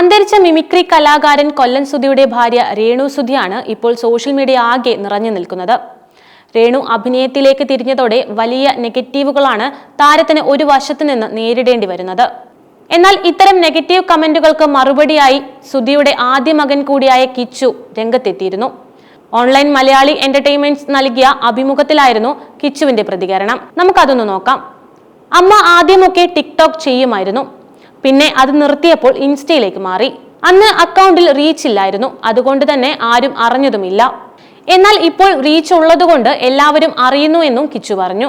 അന്തരിച്ച മിമിക്രി കലാകാരൻ കൊല്ലൻ സുധിയുടെ ഭാര്യ രേണു സുധിയാണ് ഇപ്പോൾ സോഷ്യൽ മീഡിയ ആകെ നിറഞ്ഞു നിൽക്കുന്നത്. രേണു അഭിനയത്തിലേക്ക് തിരിഞ്ഞതോടെ വലിയ നെഗറ്റീവുകളാണ് താരത്തിന് ഒരു വശത്തു നിന്ന് നേരിടേണ്ടി വരുന്നത്. എന്നാൽ ഇത്തരം നെഗറ്റീവ് കമന്റുകൾക്ക് മറുപടിയായി സുധിയുടെ ആദ്യ മകൻ കൂടിയായ കിച്ചു രംഗത്തെത്തിയിരുന്നു. ഓൺലൈൻ മലയാളി എന്റർടൈൻമെന്റ്സ് നൽകിയ അഭിമുഖത്തിലായിരുന്നു കിച്ചുവിന്റെ പ്രതികരണം. നമുക്കതൊന്ന് നോക്കാം. അമ്മ ആദ്യമൊക്കെ ടിക്ടോക്ക് ചെയ്യുമായിരുന്നു. പിന്നെ അത് നിർത്തിയപ്പോൾ ഇൻസ്റ്റയിലേക്ക് മാറി. അന്ന് അക്കൗണ്ടിൽ റീച്ച് ഇല്ലായിരുന്നു. അതുകൊണ്ട് തന്നെ ആരും അറിഞ്ഞതുമില്ല. എന്നാൽ ഇപ്പോൾ റീച്ച് ഉള്ളതുകൊണ്ട് എല്ലാവരും അറിയുന്നു എന്നും കിച്ചു പറഞ്ഞു.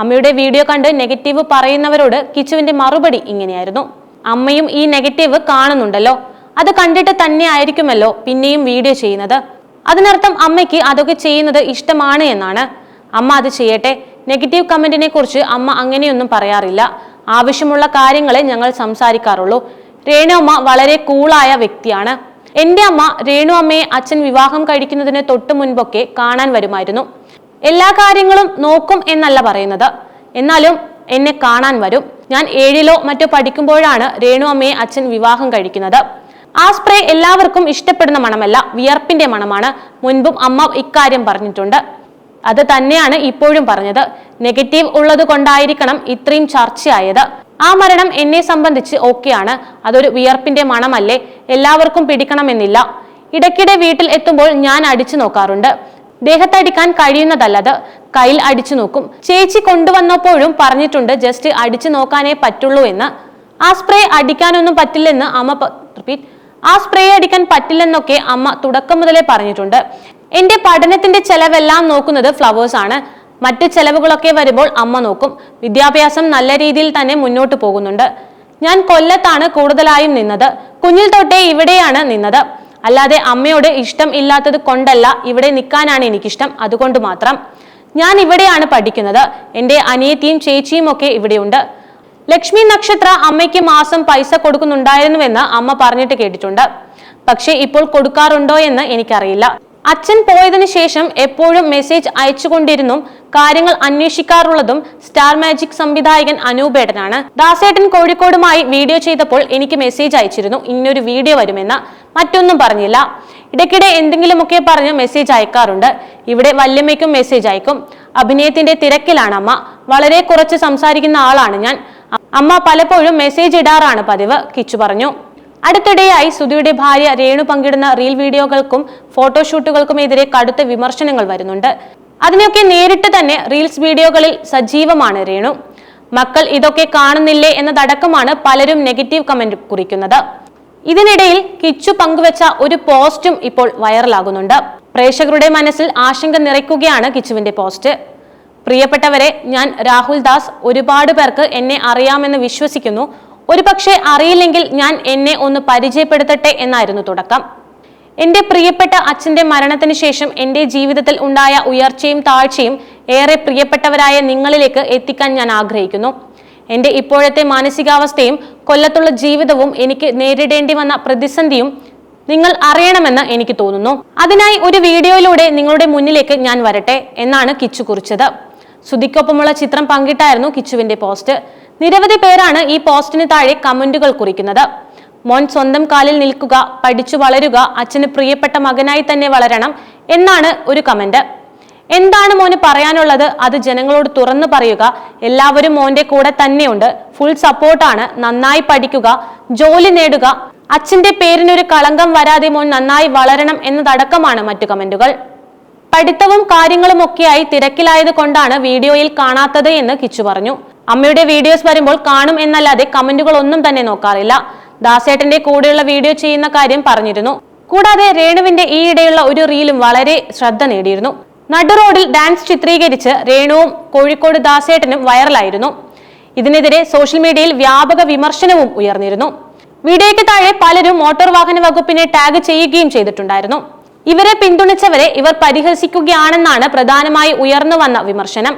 അമ്മയുടെ വീഡിയോ കണ്ട് നെഗറ്റീവ് പറയുന്നവരോട് കിച്ചുവിന്റെ മറുപടി ഇങ്ങനെയായിരുന്നു. അമ്മയും ഈ നെഗറ്റീവ് കാണുന്നുണ്ടല്ലോ. അത് കണ്ടിട്ട് തന്നെ ആയിരിക്കുമല്ലോ പിന്നെയും വീഡിയോ ചെയ്യുന്നത്. അതിനർത്ഥം അമ്മയ്ക്ക് അതൊക്കെ ചെയ്യുന്നത് ഇഷ്ടമാണ് എന്നാണ്. അമ്മ അത് ചെയ്യട്ടെ. നെഗറ്റീവ് കമന്റിനെ കുറിച്ച് അമ്മ അങ്ങനെയൊന്നും പറയാറില്ല. ആവശ്യമുള്ള കാര്യങ്ങളെ ഞങ്ങൾ സംസാരിക്കാറുള്ളൂ. രേണു അമ്മ വളരെ കൂളായ വ്യക്തിയാണ്. എന്റെ അമ്മ രേണു അമ്മയെ അച്ഛൻ വിവാഹം കഴിക്കുന്നതിന് തൊട്ടു മുൻപൊക്കെ കാണാൻ വരുമായിരുന്നു. എല്ലാ കാര്യങ്ങളും നോക്കും എന്നല്ല പറയുന്നത്. എന്നാലും എന്നെ കാണാൻ വരും. ഞാൻ ഏഴിലോ മറ്റോ പഠിക്കുമ്പോഴാണ് രേണു അമ്മയെ അച്ഛൻ വിവാഹം കഴിക്കുന്നത്. ആ സ്പ്രേ എല്ലാവർക്കും ഇഷ്ടപ്പെടുന്ന മണമല്ല വിയർപ്പിന്റെ മണമാണ്. മുൻപും അമ്മ ഇക്കാര്യം പറഞ്ഞിട്ടുണ്ട്. അത് തന്നെയാണ് ഇപ്പോഴും പറഞ്ഞത്. നെഗറ്റീവ് ഉള്ളത് കൊണ്ടായിരിക്കണം ഇത്രയും ചർച്ചയായത്. ആ മരണം എന്നെ സംബന്ധിച്ച് ഓക്കെയാണ് അതൊരു വിയർപ്പിന്റെ മണമല്ലേ? എല്ലാവർക്കും പിടിക്കണമെന്നില്ല. ഇടയ്ക്കിടെ വീട്ടിൽ എത്തുമ്പോൾ ഞാൻ അടിച്ചു നോക്കാറുണ്ട്. ദേഹത്തടിക്കാൻ കഴിയുന്നതല്ലത്. കയ്യിൽ അടിച്ചു നോക്കും. ചേച്ചി കൊണ്ടുവന്നപ്പോഴും പറഞ്ഞിട്ടുണ്ട് ജസ്റ്റ് അടിച്ചു നോക്കാനേ പറ്റുള്ളൂ എന്ന്. ആ സ്പ്രേ അടിക്കാനൊന്നും പറ്റില്ലെന്ന് അമ്മ റിപ്പീറ്റ് ആ സ്പ്രേ അടിക്കാൻ പറ്റില്ലെന്നൊക്കെ അമ്മ തുടക്കം മുതലേ പറഞ്ഞിട്ടുണ്ട്. എന്റെ പഠനത്തിന്റെ ചെലവെല്ലാം നോക്കുന്നത് ഫ്ലവേഴ്സ് ആണ്. മറ്റ് ചെലവുകളൊക്കെ വരുമ്പോൾ അമ്മ നോക്കും. വിദ്യാഭ്യാസം നല്ല രീതിയിൽ തന്നെ മുന്നോട്ട് പോകുന്നുണ്ട്. ഞാൻ കൊല്ലത്താണ് കൂടുതലായും നിന്നത്. കുഞ്ഞിൽ തൊട്ടേ ഇവിടെയാണ് നിന്നത്. അല്ലാതെ അമ്മയോട് ഇഷ്ടം ഇല്ലാത്തത് കൊണ്ടല്ല ഇവിടെ നിൽക്കാനാണ് എനിക്കിഷ്ടം. അതുകൊണ്ട് മാത്രം ഞാൻ ഇവിടെയാണ് പഠിക്കുന്നത്. എന്റെ അനിയത്തിയും ചേച്ചിയും ഒക്കെ ഇവിടെയുണ്ട്. ലക്ഷ്മി നക്ഷത്ര അമ്മയ്ക്ക് മാസം പൈസ കൊടുക്കുന്നുണ്ടായിരുന്നുവെന്ന് അമ്മ പറഞ്ഞിട്ട് കേട്ടിട്ടുണ്ട്. പക്ഷേ ഇപ്പോൾ കൊടുക്കാറുണ്ടോ എന്ന് എനിക്കറിയില്ല. അച്ഛൻ പോയതിനു ശേഷം എപ്പോഴും മെസ്സേജ് അയച്ചുകൊണ്ടിരുന്നും കാര്യങ്ങൾ അന്വേഷിക്കാറുള്ളതും സ്റ്റാർ മാജിക് സംവിധായകൻ അനൂപേട്ടനാണ് ദാസേട്ടൻ കോഴിക്കോടുമായി വീഡിയോ ചെയ്തപ്പോൾ എനിക്ക് മെസ്സേജ് അയച്ചിരുന്നു ഇന്നൊരു വീഡിയോ വരുമെന്ന്. മറ്റൊന്നും പറഞ്ഞില്ല. ഇടയ്ക്കിടെ എന്തെങ്കിലുമൊക്കെ പറഞ്ഞ് മെസ്സേജ് അയക്കാറുണ്ട്. ഇവിടെ വല്യമ്മയ്ക്കും മെസ്സേജ് അയക്കും. അഭിനയത്തിന്റെ തിരക്കിലാണ് അമ്മ. വളരെ കുറച്ച് സംസാരിക്കുന്ന ആളാണ് ഞാൻ. അമ്മ പലപ്പോഴും മെസ്സേജ് ഇടാറാണ് പതിവ് കിച്ചു പറഞ്ഞു. അടുത്തിടെയായി സുധിയുടെ ഭാര്യ രേണു പങ്കിടുന്ന റീൽ വീഡിയോകൾക്കും ഫോട്ടോഷൂട്ടുകൾക്കുമെതിരെ കടുത്ത വിമർശനങ്ങൾ വരുന്നുണ്ട്. അതിനെയൊക്കെ നേരിട്ട് തന്നെ റീൽസ് വീഡിയോകളിൽ സജീവമാണ് രേണു. മക്കൾ ഇതൊക്കെ കാണുന്നില്ലേ എന്നതടക്കമാണ് പലരും നെഗറ്റീവ് കമന്റ് കുറിക്കുന്നത്. ഇതിനിടയിൽ കിച്ചു പങ്കുവച്ച ഒരു പോസ്റ്റും ഇപ്പോൾ വൈറലാകുന്നുണ്ട്. പ്രേക്ഷകരുടെ മനസ്സിൽ ആശങ്ക നിറയ്ക്കുകയാണ് കിച്ചുവിന്റെ പോസ്റ്റ്. പ്രിയപ്പെട്ടവരെ ഞാൻ രാഹുൽ ദാസ് ഒരുപാട് പേർക്ക് എന്നെ അറിയാമെന്ന് വിശ്വസിക്കുന്നു. ഒരുപക്ഷെ അറിയില്ലെങ്കിൽ ഞാൻ എന്നെ ഒന്ന് പരിചയപ്പെടുത്തട്ടെ എന്നായിരുന്നു തുടക്കം. എന്റെ പ്രിയപ്പെട്ട അച്ഛന്റെ മരണത്തിന് ശേഷം എന്റെ ജീവിതത്തിൽ ഉണ്ടായ ഉയർച്ചയും താഴ്ചയും ഏറെ പ്രിയപ്പെട്ടവരായ നിങ്ങളിലേക്ക് എത്തിക്കാൻ ഞാൻ ആഗ്രഹിക്കുന്നു. എന്റെ ഇപ്പോഴത്തെ മാനസികാവസ്ഥയും കൊല്ലത്തുള്ള ജീവിതവും എനിക്ക് നേരിടേണ്ടി വന്ന പ്രതിസന്ധിയും നിങ്ങൾ അറിയണമെന്ന് എനിക്ക് തോന്നുന്നു. അതിനായി ഒരു വീഡിയോയിലൂടെ നിങ്ങളുടെ മുന്നിലേക്ക് ഞാൻ വരട്ടെ എന്നാണ് കിച്ചു കുറിച്ചത്. സുധിക്കൊപ്പമുള്ള ചിത്രം പങ്കിട്ടായിരുന്നു കിച്ചുവിന്റെ പോസ്റ്റ്. നിരവധി പേരാണ് ഈ പോസ്റ്റിന് താഴെ കമന്റുകൾ കുറിക്കുന്നത്. മോൻ സ്വന്തം കാലിൽ നിൽക്കുക പഠിച്ചു വളരുക അച്ഛന് പ്രിയപ്പെട്ട മകനായി തന്നെ വളരണം എന്നാണ് ഒരു കമന്റ്. എന്താണ് മോന് പറയാനുള്ളത്? അത് ജനങ്ങളോട് തുറന്നു പറയുക. എല്ലാവരും മോന്റെ കൂടെ തന്നെയുണ്ട്. ഫുൾ സപ്പോർട്ടാണ്. നന്നായി പഠിക്കുക ജോലി നേടുക. അച്ഛന്റെ പേരിനൊരു കളങ്കം വരാതെ മോൻ നന്നായി വളരണം എന്നതടക്കമാണ് മറ്റു കമന്റുകൾ. പഠിത്തവും കാര്യങ്ങളും ഒക്കെയായി തിരക്കിലായത് കൊണ്ടാണ് വീഡിയോയിൽ കാണാത്തത് എന്ന് കിച്ചു പറഞ്ഞു. അമ്മയുടെ വീഡിയോസ് വരുമ്പോൾ കാണും എന്നല്ലാതെ കമന്റുകൾ ഒന്നും തന്നെ നോക്കാറില്ല. ദാസേട്ടന്റെ കൂടെയുള്ള വീഡിയോ ചെയ്യുന്ന കാര്യം പറഞ്ഞിരുന്നു. കൂടാതെ രേണുവിന്റെ ഈയിടെയുള്ള ഒരു റീലും വളരെ ശ്രദ്ധ നേടിയിരുന്നു. നടു റോഡിൽ ഡാൻസ് ചിത്രീകരിച്ച് രേണുവും കോഴിക്കോട് ദാസേട്ടനും വൈറലായിരുന്നു. ഇതിനെതിരെ സോഷ്യൽ മീഡിയയിൽ വ്യാപക വിമർശനവും ഉയർന്നിരുന്നു. വീഡിയോയ്ക്ക് താഴെ പലരും മോട്ടോർ വാഹന വകുപ്പിനെ ടാഗ് ചെയ്യുകയും ചെയ്തിട്ടുണ്ടായിരുന്നു. ഇവരെ പിന്തുണച്ചവരെ ഇവർ പരിഹസിക്കുകയാണെന്നാണ് പ്രധാനമായി ഉയർന്നു വന്ന വിമർശനം.